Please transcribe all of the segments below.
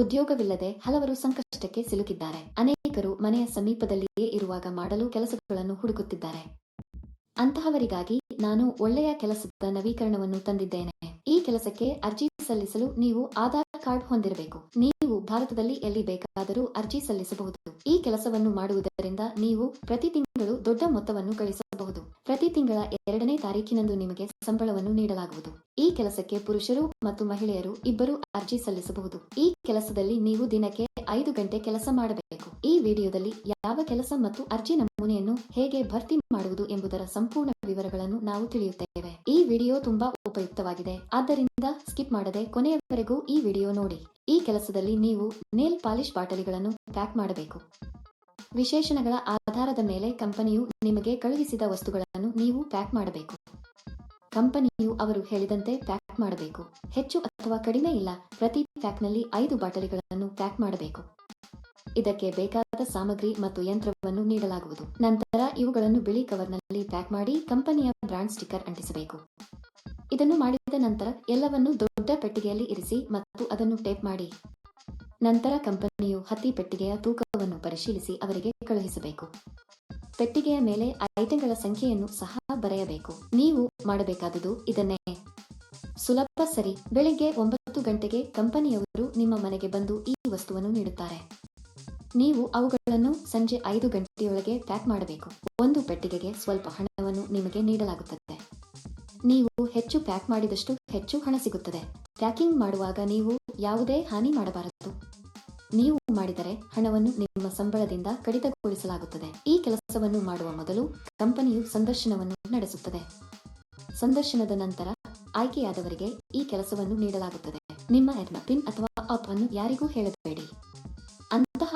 ಉದ್ಯೋಗವಿಲ್ಲದೆ ಹಲವರು ಸಂಕಷ್ಟಕ್ಕೆ ಸಿಲುಕಿದ್ದಾರೆ. ಅನೇಕರು ಮನೆಯ ಸಮೀಪದಲ್ಲಿಯೇ ಇರುವಾಗ ಮಾಡಲು ಕೆಲಸಗಳನ್ನು ಹುಡುಕುತ್ತಿದ್ದಾರೆ. ಅಂತಹವರಿಗಾಗಿ ನಾನು ಒಳ್ಳೆಯ ಕೆಲಸದ ನವೀಕರಣವನ್ನು ತಂದಿದ್ದೇನೆ. ಈ ಕೆಲಸಕ್ಕೆ ಅರ್ಜಿ ಸಲ್ಲಿಸಲು ನೀವು ಆಧಾರ್ ಕಾರ್ಡ್ ಹೊಂದಿರಬೇಕು. ನೀವು ಭಾರತದಲ್ಲಿ ಎಲ್ಲಿ ಬೇಕಾದರೂ ಅರ್ಜಿ ಸಲ್ಲಿಸಬಹುದು. ಈ ಕೆಲಸವನ್ನು ಮಾಡುವುದರಿಂದ ನೀವು ಪ್ರತಿ ತಿಂಗಳು ದೊಡ್ಡ ಮೊತ್ತವನ್ನು ಗಳಿಸಬಹುದು. ಪ್ರತಿ ತಿಂಗಳ ಎರಡನೇ ತಾರೀಕಿನಂದು ನಿಮಗೆ ಸಂಬಳವನ್ನು ನೀಡಲಾಗುವುದು. ಈ ಕೆಲಸಕ್ಕೆ ಪುರುಷರು ಮತ್ತು ಮಹಿಳೆಯರು ಇಬ್ಬರು ಅರ್ಜಿ ಸಲ್ಲಿಸಬಹುದು. ಈ ಕೆಲಸದಲ್ಲಿ ನೀವು ದಿನಕ್ಕೆ ಐದು ಗಂಟೆ ಕೆಲಸ ಮಾಡಬೇಕು. ಈ ವಿಡಿಯೋದಲ್ಲಿ ಯಾವ ಕೆಲಸ ಮತ್ತು ಅರ್ಜಿ ನಮೂನೆಯನ್ನು ಹೇಗೆ ಭರ್ತಿ ಮಾಡುವುದು ಎಂಬುದರ ಸಂಪೂರ್ಣ ವಿವರಗಳನ್ನು ನಾವು ತಿಳಿಯುತ್ತೇವೆ. ಈ ವಿಡಿಯೋ ತುಂಬಾ ಉಪಯುಕ್ತವಾಗಿದೆ. ಆದ್ದರಿಂದ ಸ್ಕಿಪ್ ಮಾಡದೆ ಕೊನೆಯವರೆಗೂ ಈ ವಿಡಿಯೋ ನೋಡಿ. ಈ ಕೆಲಸದಲ್ಲಿ ನೀವು ನೇಲ್ ಪಾಲಿಶ್ ಬಾಟಲಿಗಳನ್ನು ಪ್ಯಾಕ್ ಮಾಡಬೇಕು. ವಿಶೇಷಣಗಳ ಆಧಾರದ ಮೇಲೆ ಕಂಪನಿಯು ನಿಮಗೆ ಕಳುಹಿಸಿದ ವಸ್ತುಗಳನ್ನು ನೀವು ಪ್ಯಾಕ್ ಮಾಡಬೇಕು. ಕಂಪನಿಯು ಅವರು ಹೇಳಿದಂತೆ ಪ್ಯಾಕ್ ಮಾಡಬೇಕು. ಹೆಚ್ಚು ಅಥವಾ ಕಡಿಮೆ ಇಲ್ಲ. ಪ್ರತಿ ಪ್ಯಾಕ್ನಲ್ಲಿ ಐದು ಬಾಟಲಿಗಳನ್ನು ಪ್ಯಾಕ್ ಮಾಡಬೇಕು. ಇದಕ್ಕೆ ಬೇಕಾದ ಸಾಮಗ್ರಿ ಮತ್ತು ಯಂತ್ರವನ್ನು ನೀಡಲಾಗುವುದು. ನಂತರ ಇವುಗಳನ್ನು ಬಿಳಿ ಕವರ್ನಲ್ಲಿ ಪ್ಯಾಕ್ ಮಾಡಿ ಕಂಪನಿಯ ಬ್ರಾಂಡ್ ಸ್ಟಿಕ್ಕರ್ ಅಂಟಿಸಬೇಕು. ಇದನ್ನು ಮಾಡಿದ ನಂತರ ಎಲ್ಲವನ್ನು ದೊಡ್ಡ ಪೆಟ್ಟಿಗೆಯಲ್ಲಿ ಇರಿಸಿ ಮತ್ತು ಅದನ್ನು ಟೇಪ್ ಮಾಡಿ. ನಂತರ ಕಂಪನಿಯು ಹತ್ತಿ ಪೆಟ್ಟಿಗೆಯ ತೂಕವನ್ನು ಪರಿಶೀಲಿಸಿ ಅವರಿಗೆ ಕಳುಹಿಸಬೇಕು. ಪೆಟ್ಟಿಗೆಯ ಮೇಲೆ ಐಟಂಗಳ ಸಂಖ್ಯೆಯನ್ನು ಸಹ ಬರೆಯಬೇಕು. ನೀವು ಮಾಡಬೇಕಾದುದು ಇದನ್ನೇ. ಸುಲಭ ಸರಿ. ಬೆಳಿಗ್ಗೆ ಒಂಬತ್ತು ಗಂಟೆಗೆ ಕಂಪನಿಯವರು ನಿಮ್ಮ ಮನೆಗೆ ಬಂದು ಈ ವಸ್ತುವನ್ನು ನೀಡುತ್ತಾರೆ. ನೀವು ಅವುಗಳನ್ನು ಸಂಜೆ ಐದು ಗಂಟೆಯೊಳಗೆ ಪ್ಯಾಕ್ ಮಾಡಬೇಕು. ಒಂದು ಪೆಟ್ಟಿಗೆಗೆ ಸ್ವಲ್ಪ ಹಣವನ್ನು ನಿಮಗೆ ನೀಡಲಾಗುತ್ತದೆ. ನೀವು ಹೆಚ್ಚು ಪ್ಯಾಕ್ ಮಾಡಿದಷ್ಟು ಹೆಚ್ಚು ಹಣ ಸಿಗುತ್ತದೆ. ಪ್ಯಾಕಿಂಗ್ ಮಾಡುವಾಗ ನೀವು ಯಾವುದೇ ಹಾನಿ ಮಾಡಬಾರದು. ನೀವು ಮಾಡಿದರೆ ಹಣವನ್ನು ನಿಮ್ಮ ಸಂಬಳದಿಂದ ಕಡಿತಗೊಳಿಸಲಾಗುತ್ತದೆ. ಈ ಕೆಲಸವನ್ನು ಮಾಡುವ ಮೊದಲು ಕಂಪನಿಯು ಸಂದರ್ಶನವನ್ನು ನಡೆಸುತ್ತದೆ. ಸಂದರ್ಶನದ ನಂತರ ಆಯ್ಕೆಯಾದವರಿಗೆ ಈ ಕೆಲಸವನ್ನು ನೀಡಲಾಗುತ್ತದೆ. ನಿಮ್ಮ ಎರ್ಮ ಪಿನ್ ಅಥವಾ ಅಪ್ ಅನ್ನು ಯಾರಿಗೂ ಹೇಳಬೇಡಿ.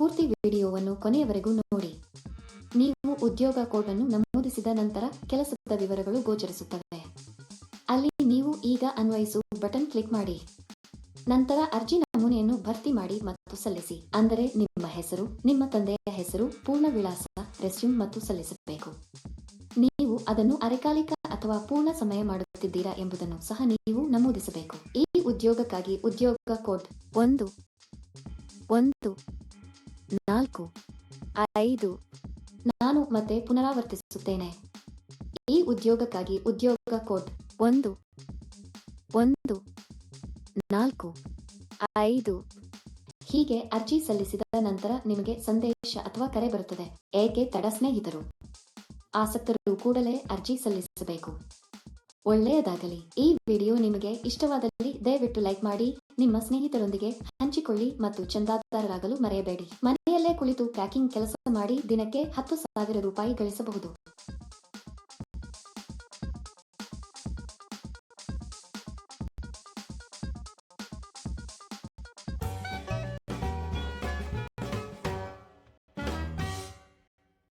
ಪೂರ್ತಿ ವಿಡಿಯೋವನ್ನು ಕೊನೆಯವರೆಗೂ ನೋಡಿ. ನೀವು ಉದ್ಯೋಗ ಕೋಡ್ ಅನ್ನು ನಮೂದಿಸಿದ ನಂತರ ಕೆಲಸದ ವಿವರಗಳು ಗೋಚರಿಸುತ್ತವೆ. ಅಲ್ಲಿ ನೀವು ಈಗ ಅನ್ವಯಿಸು ಬಟನ್ ಕ್ಲಿಕ್ ಮಾಡಿ. ನಂತರ ಅರ್ಜಿ ನಮೂನೆಯನ್ನು ಭರ್ತಿ ಮಾಡಿ ಮತ್ತು ಸಲ್ಲಿಸಿ. ಅಂದರೆ ನಿಮ್ಮ ಹೆಸರು, ನಿಮ್ಮ ತಂದೆಯ ಹೆಸರು, ಪೂರ್ಣ ವಿಳಾಸ, ರೆಸ್ಯೂಮ್ ಮತ್ತು ಸಲ್ಲಿಸಬೇಕು. ನೀವು ಅದನ್ನು ಅರೆಕಾಲಿಕ ಅಥವಾ ಪೂರ್ಣ ಸಮಯ ಮಾಡುತ್ತಿದ್ದೀರಾ ಎಂಬುದನ್ನು ಸಹ ನೀವು ನಮೂದಿಸಬೇಕು. ಈ ಉದ್ಯೋಗಕ್ಕಾಗಿ ಉದ್ಯೋಗ ಕೋಡ್ ಒಂದು ಒಂದು ನಾಲ್ಕು, ಐದು, ನಾನು ಮತ್ತೆ ಪುನರಾವರ್ತಿಸುತ್ತೇನೆ. ಈ ಉದ್ಯೋಗಕ್ಕಾಗಿ ಉದ್ಯೋಗ ಕೋಡ್ ಒಂದು ಒಂದು, ನಾಲ್ಕು, ಐದು ಹೀಗೆ ಅರ್ಜಿ ಸಲ್ಲಿಸಿದ ನಂತರ ನಿಮಗೆ ಸಂದೇಶ ಅಥವಾ ಕರೆ ಬರುತ್ತದೆ. ಏಕೆ ತಡ ಸ್ನೇಹಿತರು? ಆಸಕ್ತರು ಕೂಡಲೇ ಅರ್ಜಿ ಸಲ್ಲಿಸಬೇಕು. ಒಳ್ಳೆಯದಾಗಲಿ. ಈ ವಿಡಿಯೋ ನಿಮಗೆ ಇಷ್ಟವಾದಲ್ಲಿ ದಯವಿಟ್ಟು ಲೈಕ್ ಮಾಡಿ ನಿಮ್ಮ ಸ್ನೇಹಿತರೊಂದಿಗೆ ಹಂಚಿಕೊಳ್ಳಿ ಮತ್ತು ಚಂದಾದಾರರಾಗಲು ಮರೆಯಬೇಡಿ. ಮನೆಯಲ್ಲೇ ಕುಳಿತು ಪ್ಯಾಕಿಂಗ್ ಕೆಲಸ ಮಾಡಿ ದಿನಕ್ಕೆ ಹತ್ತು ಸಾವಿರ ರೂಪಾಯಿ ಗಳಿಸಬಹುದು.